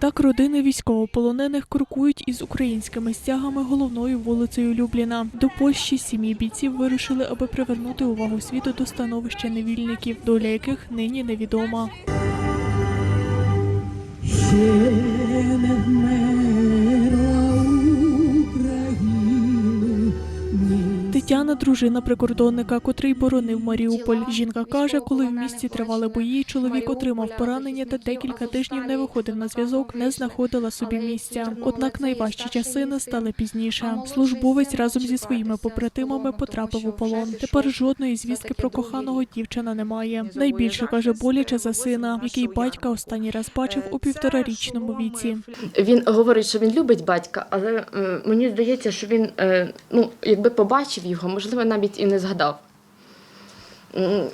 Так родини військовополонених крокують із українськими стягами головною вулицею Любліна. До Польщі сім'ї бійців вирушили, аби привернути увагу світу до становища невільників, доля яких нині невідома. Тетяна, дружина прикордонника, котрий боронив Маріуполь. Жінка каже, коли в місті тривали бої, чоловік отримав поранення та декілька тижнів не виходив на зв'язок, не знаходила собі місця. Однак найважчі часи настали пізніше. Службовець разом зі своїми побратимами потрапив у полон. Тепер жодної звістки про коханого дівчина немає. Найбільше каже боляче за сина, який батька останній раз бачив у півторарічному віці. Він говорить, що він любить батька, але е, мені здається, що він, е, ну, якби побачив його, можливо, навіть і не згадав.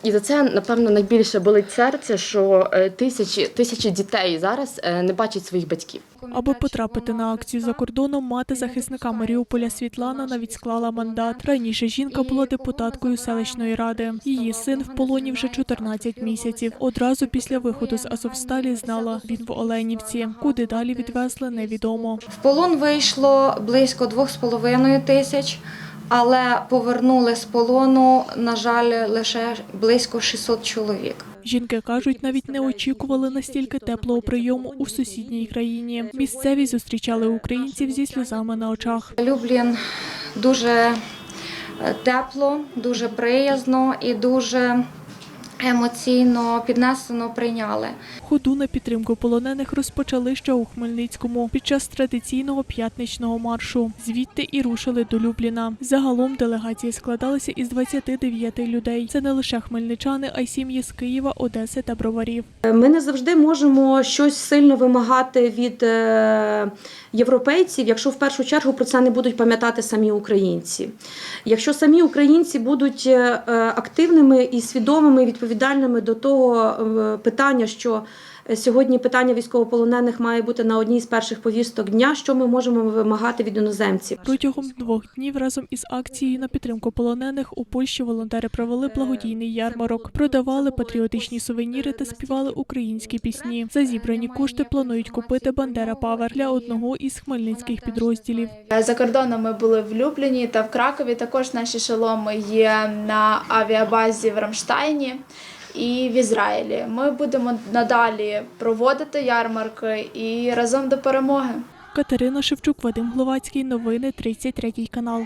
І за це, напевно, найбільше болить серце, що е, тисячі, тисячі дітей зараз е, не бачать своїх батьків. Аби потрапити на акцію за кордоном, мати захисника Маріуполя Світлана навіть склала мандат. Раніше жінка була депутаткою селищної ради. Її син в полоні вже 14 місяців. Одразу після виходу з Азовсталі знала він в Оленівці. Куди далі відвезли, невідомо. В полон вийшло близько 2,5 тисяч, але повернули з полону, на жаль, лише близько 600 чоловік. Жінки кажуть, навіть не очікували настільки теплого прийому у сусідній країні. Місцеві зустрічали українців зі сльозами на очах. Люблін дуже тепло, дуже приязно і дуже емоційно піднесено прийняли. Ходу на підтримку полонених розпочали ще у Хмельницькому під час традиційного п'ятничного маршу. Звідти і рушили до Любліна. Загалом делегації складалися із 29 людей. Це не лише хмельничани, а й сім'ї з Києва, Одеси та Броварів. Ми не завжди можемо щось сильно вимагати від е, європейців, якщо в першу чергу про це не будуть пам'ятати самі українці. Якщо самі українці будуть е, активними і свідомими, відповідальними до того е, питання, що сьогодні питання військовополонених має бути на одній з перших повісток дня, що ми можемо вимагати від іноземців. Протягом двох днів разом із акцією на підтримку полонених у Польщі волонтери провели благодійний ярмарок, продавали патріотичні сувеніри та співали українські пісні. За зібрані кошти планують купити Бандера Павер для одного із хмельницьких підрозділів. За кордоном ми були в Любліні та в Кракові. Також наші шоломи є на авіабазі в Рамштайні і в Ізраїлі. Ми будемо надалі проводити ярмарки і разом до перемоги. Катерина Шевчук, Вадим Гловацький. Новини 33 канал.